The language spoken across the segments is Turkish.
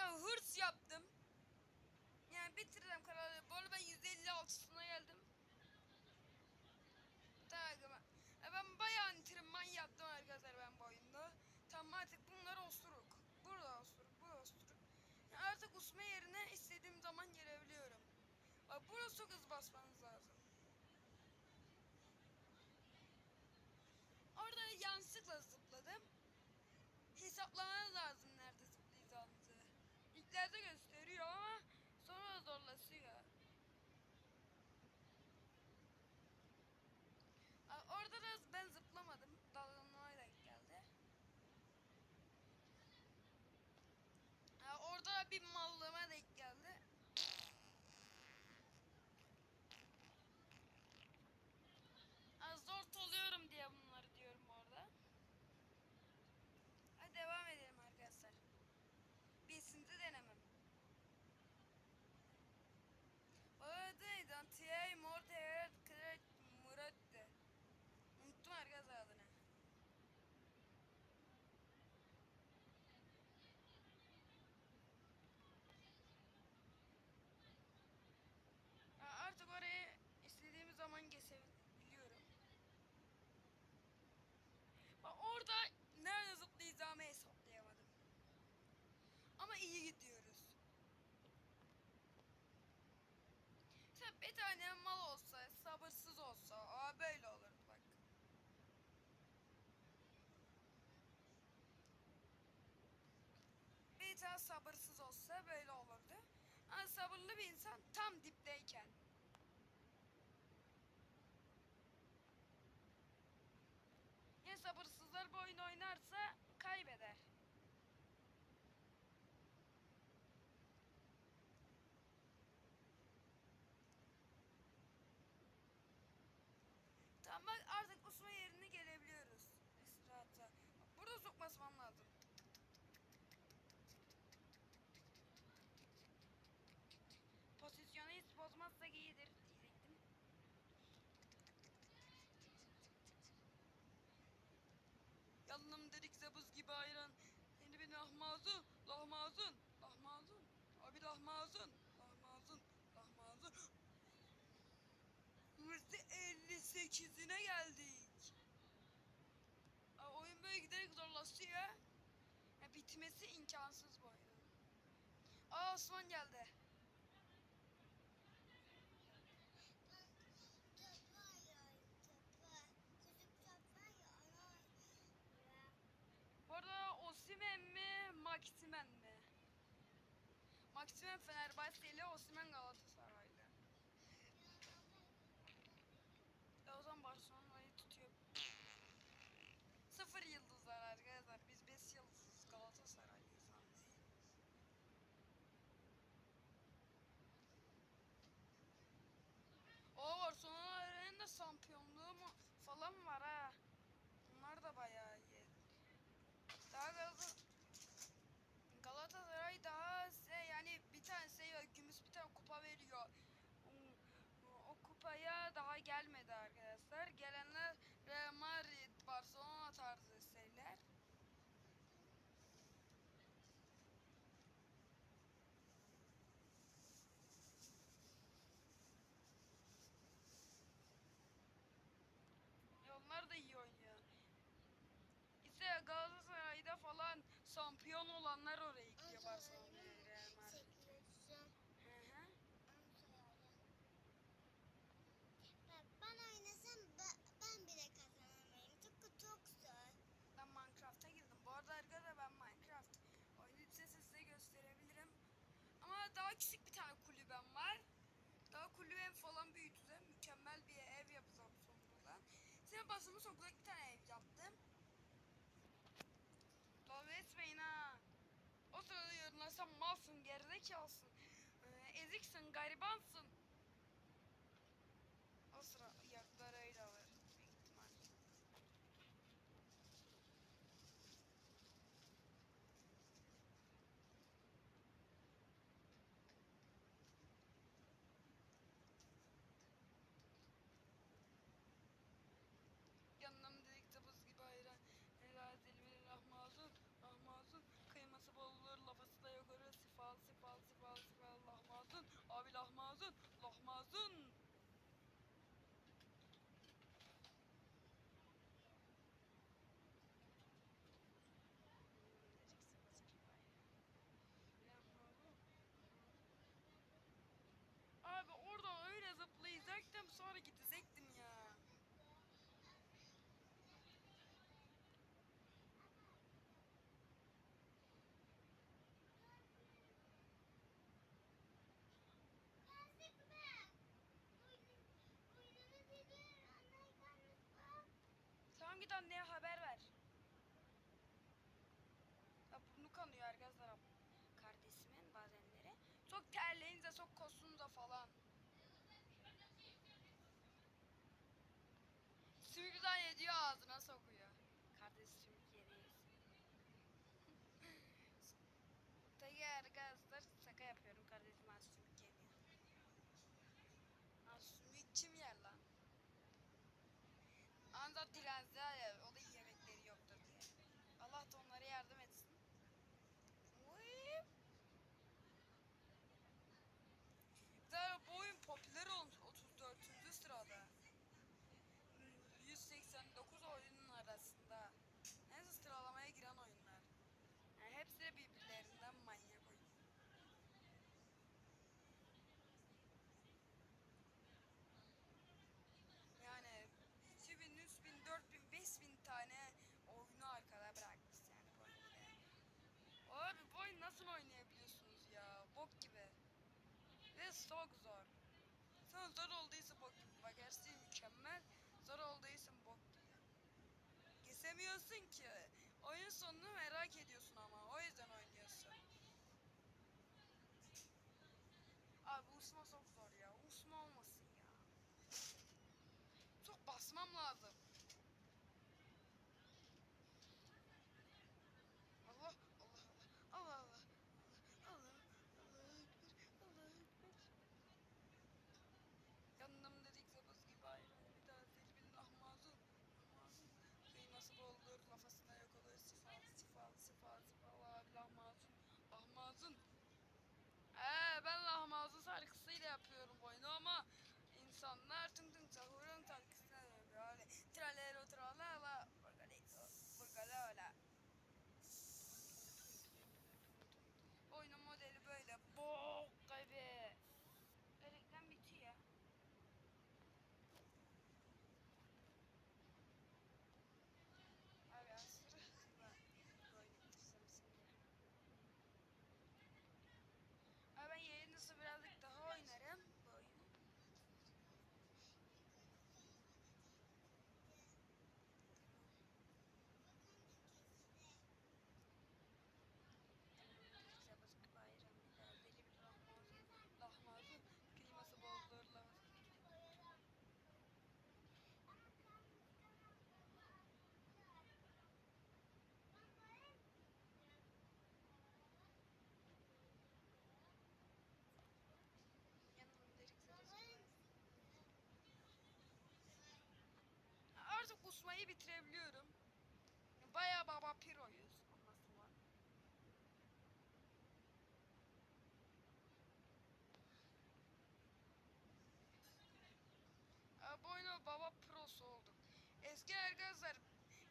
Aga hırs yaptım. Yani bitirdim kararı. Bu arada ben 156'sına geldim. Tamam. Ben, bayağı antrenman yaptım arkadaşlar ben bu oyunda. Tamam artık bunlar osuruk. Burada osuruk, bu osuruk. Yani artık usma yerine istediğim zaman gelebiliyorum. Bak burada çok hız basmanız lazım. Orada yanlışlıkla zıpladım. Hesaplamanız lazım. İlklerde gösteriyor ama sonra zorlaşıyor. Aa, Orada da ben zıplamadım. Dalgalanmaya denk geldi. Orada bir mallığıma denk geldi. Aa, Zor oluyorum diye bunları diyorum orada. Hadi devam edelim arkadaşlar. Beşinci denemem. Orada Dantiye Morte Kret Murat'tı. Unuttum arkadaşlar adını. Aa, Artık oraya istediğim zaman geçebiliyorum. Bak orada nerede zıplayacağımı hesaplayamadım. Ama iyi gidiyoruz. Sen bir tane mal olsa, sabırsız olsa, aa böyle olurdu bak. Bir tane sabırsız olsa böyle olurdu. Ama sabırlı bir insan tam dipteyken. Ya sabırsızlar bu oyunu oynarsa kaybeder. Bak artık usma yerine gelebiliyoruz. Esrata. Burada sok lazım. Pozisyonu hiç bozmazsak iyidir diyecektim. Yandım dedikse buz gibi ayran. Seni bir lahmacun, lahmacun, lahmacun. Abi lahmacun, Bitmesi imkansız bu oyunun. Aa Osman geldi. Bu arada Osimen mi, Maximen mi? Maximen Fenerbahçeli, Osimen Galatasaraylı. E o zaman Barcelona'yı tutuyor. Sıfır yıldızlar arkadaşlar. Biz beş yıldızız Galatasaraylıyız. yalnız. O Barcelona'nın da şampiyonluğu mu falan var ha. Onlar da bayağı iyi. Daha Galata- Galatasaray daha size yani bir tane şey var, gümüş bir tane kupa veriyor. O- O kupaya daha gelmedi arkadaşlar. Gelenler Real Madrid, Barcelona tarzı şeyler. Ya onlar da iyi oynuyor. İşte Galatasaray'da falan şampiyon olanlar oraya gidiyor Barcelona'ya, Real. Ben oynasam ben, bile kazanamayayım. Çünkü çok zor. Ben Minecraft'a girdim. Bu arada arkadaşlar ben Minecraft oyunu size gösterebilirim. Ama daha küçük bir tane kulübem var. Daha kulübem falan büyüteceğim. Mükemmel bir ev yapacağım sonradan. Senin basımı sokacak bir tane ev Sırada yorumlarsan malsın, gerizekalısın. Ee, eziksin, garibansın. O sıra ya. Bilir. Anlayacağınız mı? Tamam git anneye haber ver. Ya burnu kanıyor arkadaşlar. Kardeşimin bazenleri. Çok terleyince çok kosunca falan. Ancak dilenziler ya, o çok zor. Sen zor olduysa bok gibi. Bak her şey mükemmel. Zor olduysa bok gibi. Kesemiyorsun ki. Oyun sonunu merak ediyorsun ama. O yüzden oynuyorsun. Abi usma çok zor ya. Usma olmasın ya. Çok basmam lazım. Şarkısıyla yapıyorum oyunu ama insanlar tın Kusmayı bitirebiliyorum. Bayağı baba piroyuz. Anlasın var. Aa, Bu baba prosu olduk. Eski arkadaşlar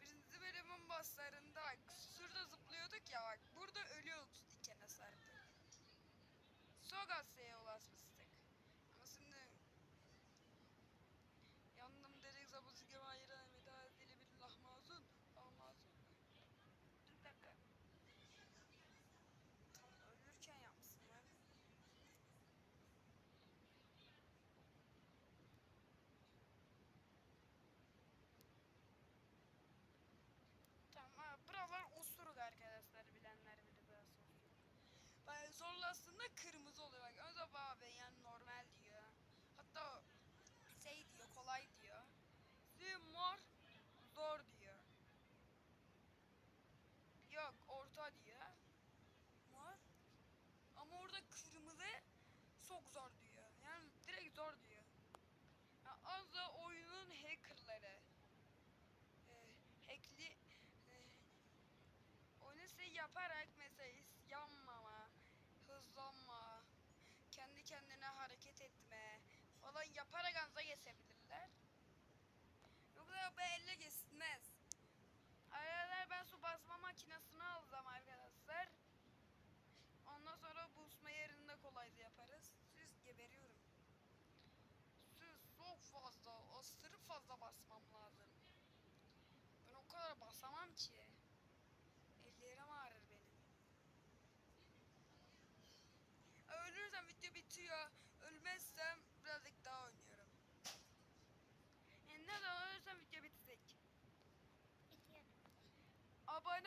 birinci bölümün başlarında bak şurada zıplıyorduk ya bak burada ölüyorduk dikene sardık. Sogasya'ya ulaşmıştık. Ama şimdi yandım dedik zabızı gibi ayıran bir daha deli bir lahmacun. Lahmacun. Dur bir dakika. Tam ölürken yapmışsın lan. Tamam ha, buralar osuruk arkadaşlar bilenler bilir burası osuruk. Zorlu aslında kırmızı oluyor bak. Önce abi yani normal diyor. Hatta şey diyor kolay diyor. Şimdi mor zor diyor. Yok orta diyor. Mor. Ama orada kırmızı çok zor diyor. Yani direkt zor diyor. Ya az da oyunun hackerları. Ee, hackli e, oyunu şey yaparak falan yaparak anza geçebilirler. Yoksa bu elle geçmez. Aralar ben su basma makinesini alacağım arkadaşlar. Ondan sonra bu usma yerinde kolayca yaparız. Siz geberiyorum. Siz çok fazla bastırıp fazla basmam lazım. Ben o kadar basamam ki.